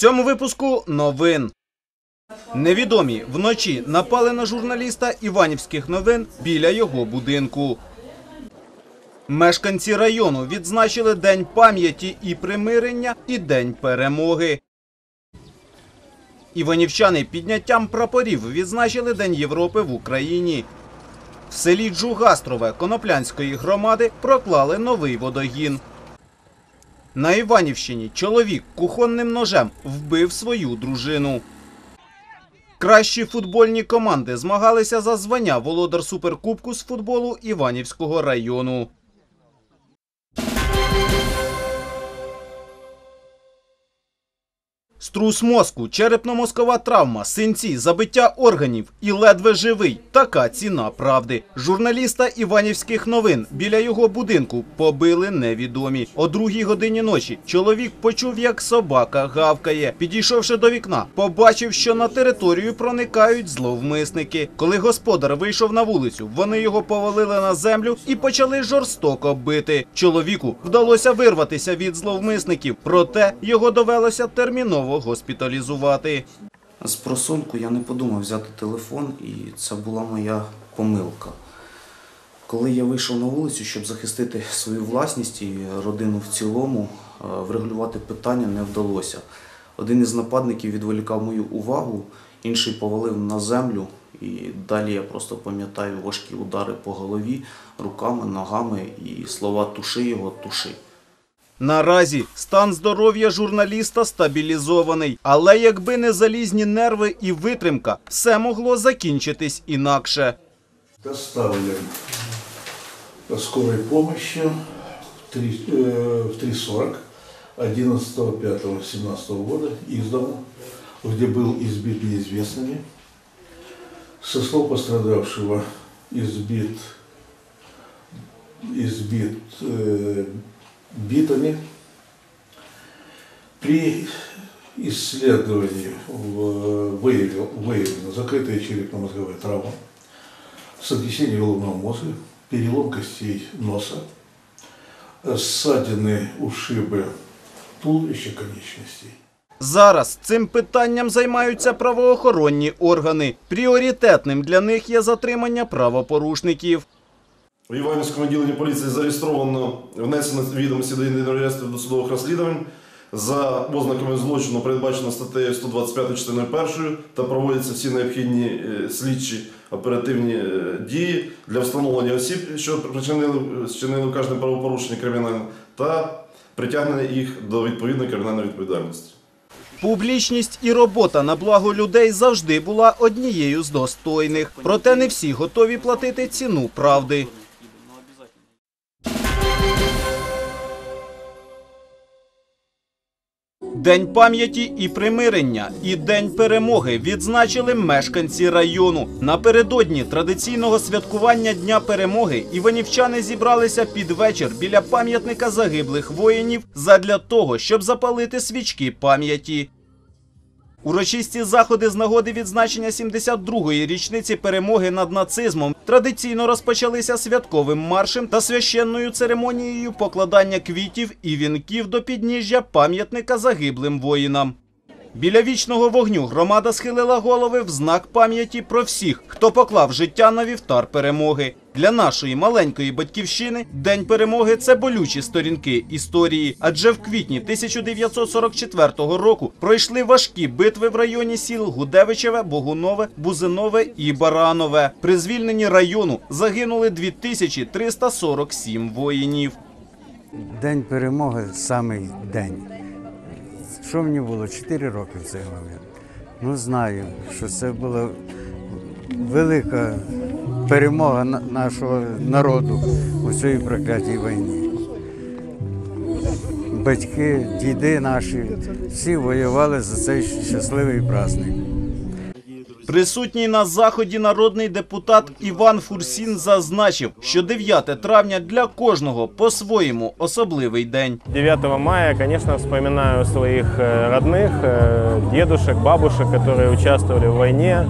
цьому випуску новин. Невідомі вночі напали на журналіста Іванівських новин біля його будинку. Мешканці району відзначили День пам'яті і примирення і День перемоги. Іванівчани підняттям прапорів відзначили День Європи в Україні. В селі Джугастрове Коноплянської громади проклали новий водогін. На Іванівщині чоловік кухонним ножем вбив свою дружину. Кращі футбольні команди змагалися за звання володар суперкубку з футболу Іванівського району. Струс мозку, черепно-мозкова травма, синці, забиття органів і ледве живий. Така ціна правди. Журналіста Іванівських новин біля його будинку побили невідомі. О другій годині ночі чоловік почув, як собака гавкає. Підійшовши до вікна, побачив, що на територію проникають зловмисники. Коли господар вийшов на вулицю, вони його повалили на землю і почали жорстоко бити. Чоловіку вдалося вирватися від зловмисників, проте його довелося терміново госпіталізувати. З просонку я не подумав взяти телефон, і це була моя помилка. Коли я вийшов на вулицю, щоб захистити свою власність і родину в цілому, е, врегулювати питання не вдалося. Один із нападників відволікав мою увагу, інший повалив на землю, і далі я просто пам'ятаю важкі удари по голові, руками, ногами і слова туши його, туши. Наразі стан здоров'я журналіста стабілізований, але якби не залізні нерви і витримка, все могло закінчитись інакше. Доставлен по скорой помощи в три- э, в 3.40 11.05.17 года из дому, где был избит неизвестными. Со слов пострадавшего избит, избит э, битами. При исследовании в- выявил, выявлена закрытая черепно-мозговая травма, сотрясение головного мозга, перелом костей носа, э, ссадины, ушибы туловища конечностей. Зараз цим питанням займаються правоохоронні органи. Пріоритетним для них є затримання правопорушників. У Іванівському відділенні поліції зареєстровано внесено відомості до єдиного реєстру досудових розслідувань за ознаками злочину, передбачено статтею 125 частиною 1 та проводяться всі необхідні е, слідчі оперативні е, дії для встановлення осіб, що причинили вчинили вказане правопорушення кримінальне, та притягнення їх до відповідної кримінальної відповідальності. Публічність і робота на благо людей завжди була однією з достойних. Проте не всі готові платити ціну правди. День пам'яті і примирення і День перемоги відзначили мешканці району. Напередодні традиційного святкування Дня перемоги іванівчани зібралися під вечір біля пам'ятника загиблих воїнів задля того, щоб запалити свічки пам'яті. Урочисті заходи з нагоди відзначення 72-ї річниці перемоги над нацизмом традиційно розпочалися святковим маршем та священною церемонією покладання квітів і вінків до підніжжя пам'ятника загиблим воїнам. Біля вічного вогню громада схилила голови в знак пам'яті про всіх, хто поклав життя на вівтар перемоги. Для нашої маленької батьківщини День перемоги це болючі сторінки історії, адже в квітні 1944 року пройшли важкі битви в районі сіл Гудевичеве, Богунове, Бузинове і Баранове. При звільненні району загинули 2347 воїнів. День перемоги самий день. Що мені було? Чотири роки в цей момент. Ну, знаю, що це була велика перемога на- нашого народу у цій проклятій війні. Батьки, діди наші, всі воювали за цей щасливий праздник. Присутній на заході народний депутат Іван Фурсін зазначив, що 9 травня для кожного по-своєму особливий день. 9 мая, конечно, вспоминаю своих э, родных, э, дедушек, бабушек, которые участвовали в войне,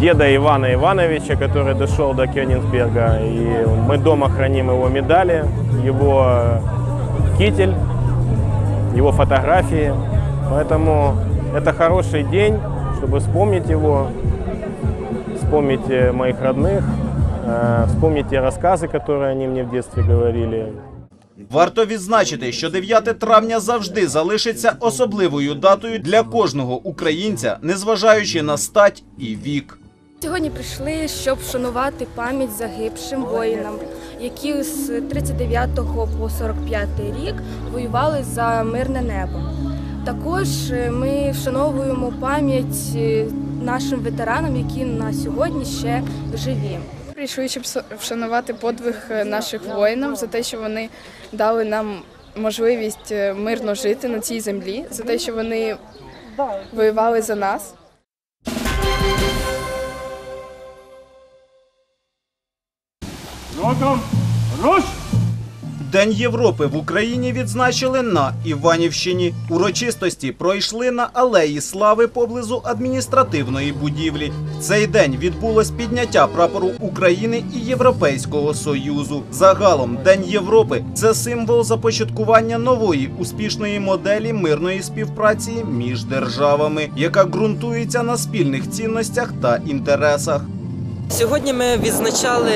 деда Ивана Ивановича, который дошел до Кёнигсберга. И мы дома храним его медали, его э, китель, его фотографии. Поэтому это хороший день, чтобы вспомнить его, вспомнить э, моих родных, э, вспомнить те рассказы, которые они мне в детстве говорили. Варто відзначити, що 9 травня завжди залишиться особливою датою для кожного українця, незважаючи на стать і вік. Сьогодні прийшли, щоб вшанувати пам'ять загибшим воїнам, які з 39 по 45 рік воювали за мирне небо. Також е, ми вшановуємо пам'ять е, нашим ветеранам, які на сьогодні ще живі. Прийшли, щоб вшанувати подвиг е, наших воїнів за те, що вони дали нам можливість мирно жити на цій землі, за те, що вони воювали за нас. День Європи в Україні відзначили на Іванівщині. Урочистості пройшли на алеї слави поблизу адміністративної будівлі. В цей день відбулось підняття прапору України і Європейського Союзу. Загалом День Європи це символ започаткування нової успішної моделі мирної співпраці між державами, яка ґрунтується на спільних цінностях та інтересах. Сьогодні ми відзначали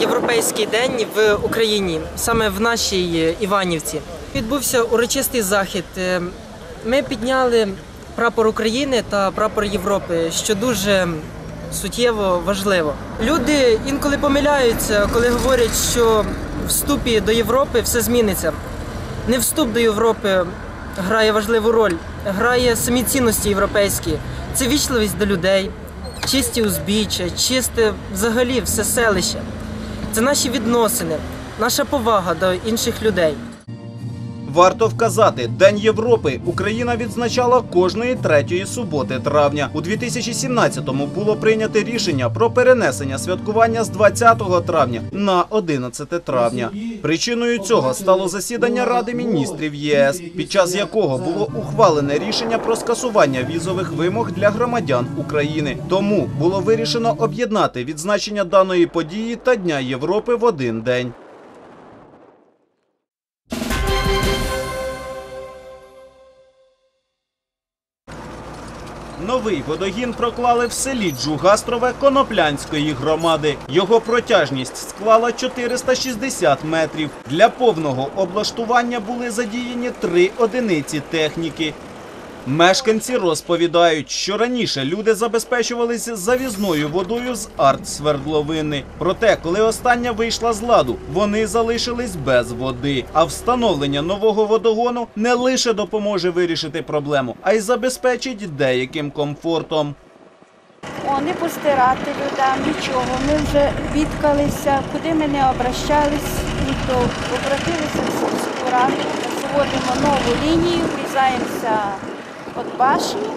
Європейський день в Україні, саме в нашій Іванівці. Відбувся урочистий захід. Е, Ми підняли прапор України та прапор Європи, що дуже суттєво важливо. Люди інколи помиляються, коли говорять, що вступі до Європи все зміниться. Не вступ до Європи грає важливу роль, грає самі цінності європейські. Це вічливість до людей, чисті узбіччя, чисте взагалі все селище. Це наші відносини, наша повага до інших людей. Варто вказати, День Європи Україна відзначала кожної третьої суботи травня. У 2017-му було прийнято рішення про перенесення святкування з 20 травня на 11 травня. Причиною цього стало засідання Ради міністрів ЄС, під час якого було ухвалене рішення про скасування візових вимог для громадян України. Тому було вирішено об'єднати відзначення даної події та Дня Європи в один день. Новий водогін проклали в селі Джугастрове Коноплянської громади. Його протяжність склала 460 метрів. Для повного облаштування були задіяні три одиниці техніки. Мешканці розповідають, що раніше люди забезпечувалися завізною водою з артсвердловини. Проте, коли остання вийшла з ладу, вони залишились без води. А встановлення нового водогону не лише допоможе вирішити проблему, а й забезпечить деяким комфортом. О, не постирати людям, нічого. Ми вже бідкалися, куди ми не обращались, ніхто обратилися в сільську раду, заводимо нову лінію, врізаємося від башні,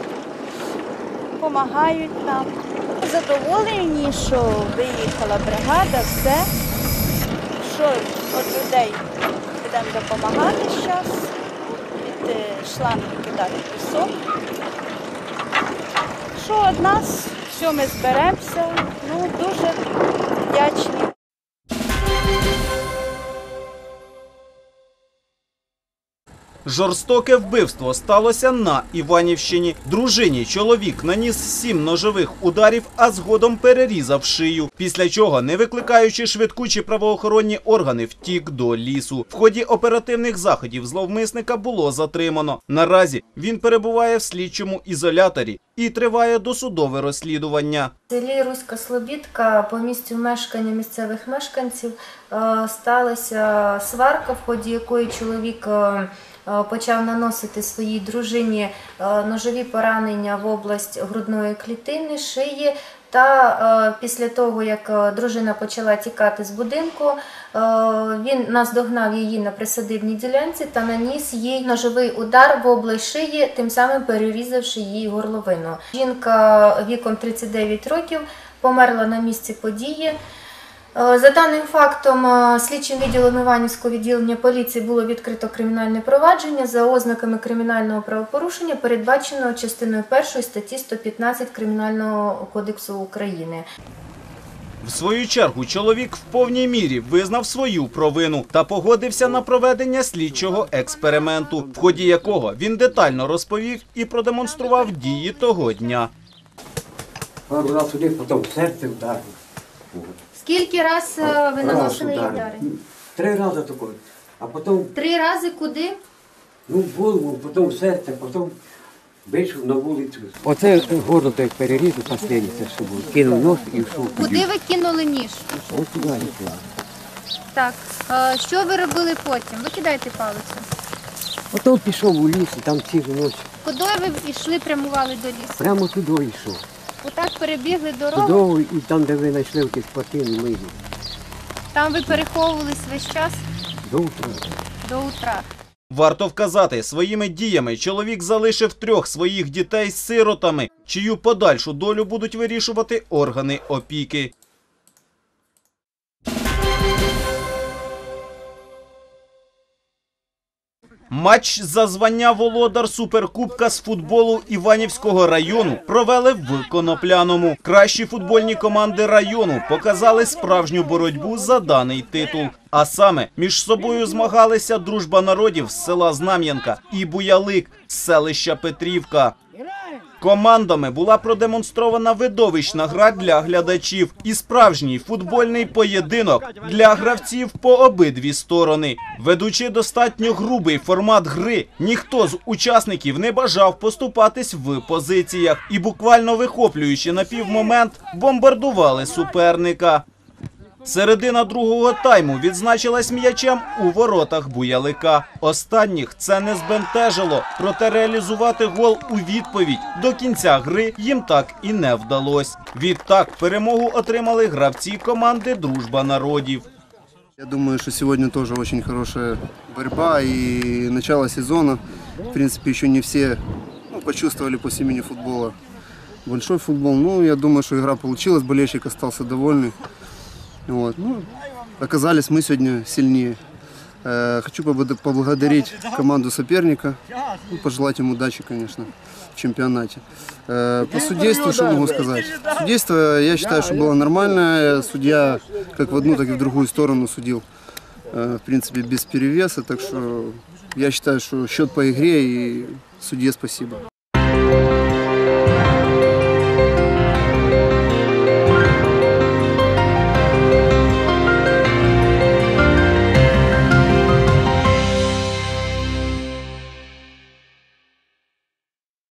допомагають нам. Задоволені, що виїхала бригада, все, що від людей будемо допомагати зараз, від шлангів кидати пісок що від нас, все ми зберемося. Ну, дуже вдячні. Жорстоке вбивство сталося на Іванівщині. Дружині чоловік наніс сім ножових ударів, а згодом перерізав шию. Після чого, не викликаючи швидку чи правоохоронні органи, втік до лісу. В ході оперативних заходів зловмисника було затримано. Наразі він перебуває в слідчому ізоляторі і триває досудове розслідування. В селі Руська Слобідка по місцю мешкання місцевих мешканців е, сталася сварка, в ході якої чоловік е, почав наносити своїй дружині е, ножові поранення в область грудної клітини, шиї. Та е, після того, як е, дружина почала тікати з будинку, е, він наздогнав її на присадибній ділянці та наніс їй ножовий удар в область шиї, тим самим перерізавши її горловину. Жінка віком 39 років померла на місці події. Е, За даним фактом, е, слідчим відділом Іванівського відділення поліції було відкрито кримінальне провадження за ознаками кримінального правопорушення, передбаченого частиною 1 статті 115 Кримінального кодексу України. В свою чергу чоловік в повній мірі визнав свою провину та погодився на проведення слідчого експерименту, в ході якого він детально розповів і продемонстрував дії того дня. Пару раз туди, потім серце вдарив. Скільки раз е, ви наносили їй удари? Три рази такої. А потім, Три рази куди? ну, в голову, потім в серце, потім вийшов на вулицю. Оце горло той перерізав, останнє це що було. Кинув нос і йшов. Куди ви кинули ніж? Ось туди я кинув. Так. е, Що ви робили потім? Ви кидаєте палицю. Потім пішов у ліс, і там цілу ніч. Куди ви йшли, прямували до лісу? Прямо туди йшов. Отак перебігли дорогу, Туди і там, де ви знайшли ті спортивні ми йдемо. там ви переховувались весь час До утра. до утра. Варто вказати, своїми діями чоловік залишив трьох своїх дітей сиротами, чию подальшу долю будуть вирішувати органи опіки. Матч за звання володар суперкубка з футболу Іванівського району провели в Конопляному. Кращі футбольні команди району показали справжню боротьбу за даний титул. А саме між собою змагалися дружба народів з села Знам'янка і Буялик з селища Петрівка. Командами була продемонстрована видовищна гра для глядачів і справжній футбольний поєдинок для гравців по обидві сторони. Ведучи достатньо грубий формат гри, ніхто з учасників не бажав поступатись в позиціях і буквально вихоплюючи на півмомент, бомбардували суперника. Середина другого тайму відзначилась м'ячем у воротах Буялика. Останніх це не збентежило, проте реалізувати гол у відповідь до кінця гри їм так і не вдалось. Відтак перемогу отримали гравці команди Дружба народів. Я думаю, что сегодня тоже очень хорошая борьба и начало сезона. В принципе, еще не все ну, почувствовали по семени футбола большой футбол. Ну, я думаю, что игра получилась, болельщик остался довольный. Вот. Ну, оказались мы сегодня сильнее. Э, Хочу поблагодарить команду соперника, ну, пожелать им удачи, конечно, в чемпионате. Э, По судейству, что могу сказать? Судейство, я считаю, что было нормальное. Судья как в одну, так и в другую сторону судил, э, в принципе, без перевеса. Так что я считаю, что счет по игре и судье спасибо.